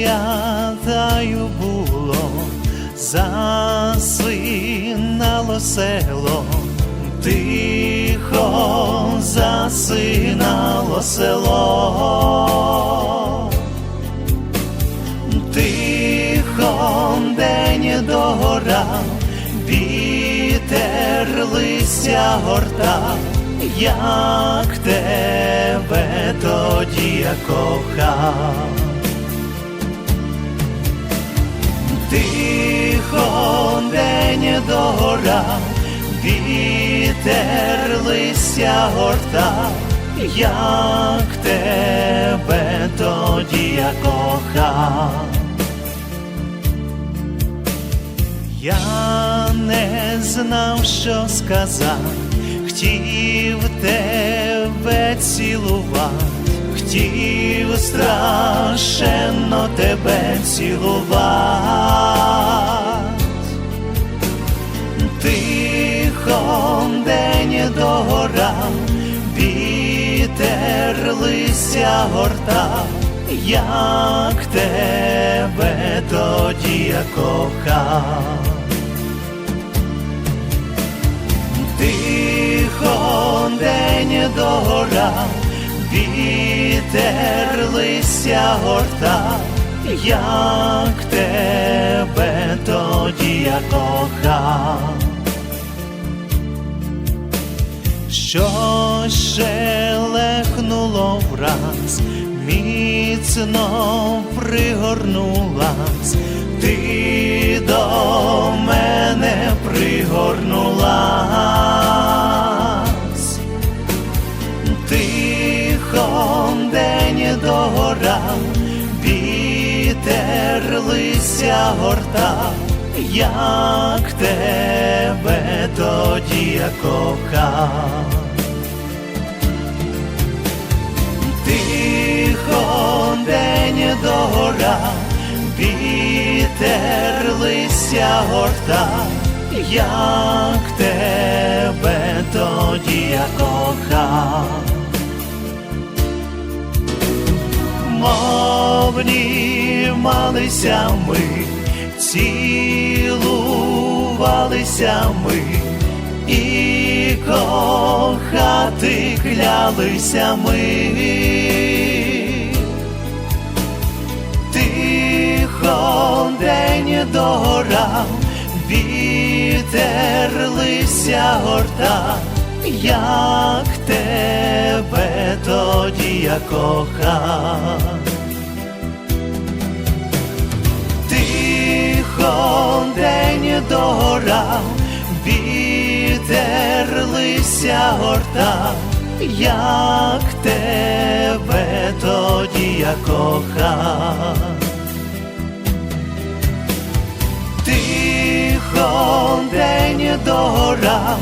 Пам'ятаю було, засинало село, тихо засинало село, тихо день догорав, вітер листя гортав, як тебе тоді я кохав. Тихо день догорав, вітер листя гортав, як тебе тоді я кохав. Я не знав, що сказав, хотів тебе цілувати, хотів страшенно тебе цілувати. День догорав, вітер листя гортав, як тебе тоді я кохав. Тихо день догорав, вітер листя гортав, як тебе тоді я кохав. Що шелехнуло враз, міцно пригорнулась, ти до мене пригорнулась, тихо день догорав, вітер листя гортав, як тебе тоді я кохав. Листя гортав, як тебе тоді я кохав. Мов малися ми, цілувалися ми, і кохати клялися ми. Догорав, вітер лися гортав, як тебе тоді я кохав. Тихо день догорав, вітер лися гортав, як тебе тоді я кохав. День догорав,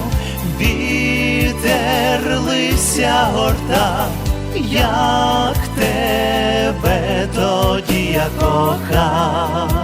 вітер лися горта, як тебе тоді я кохав.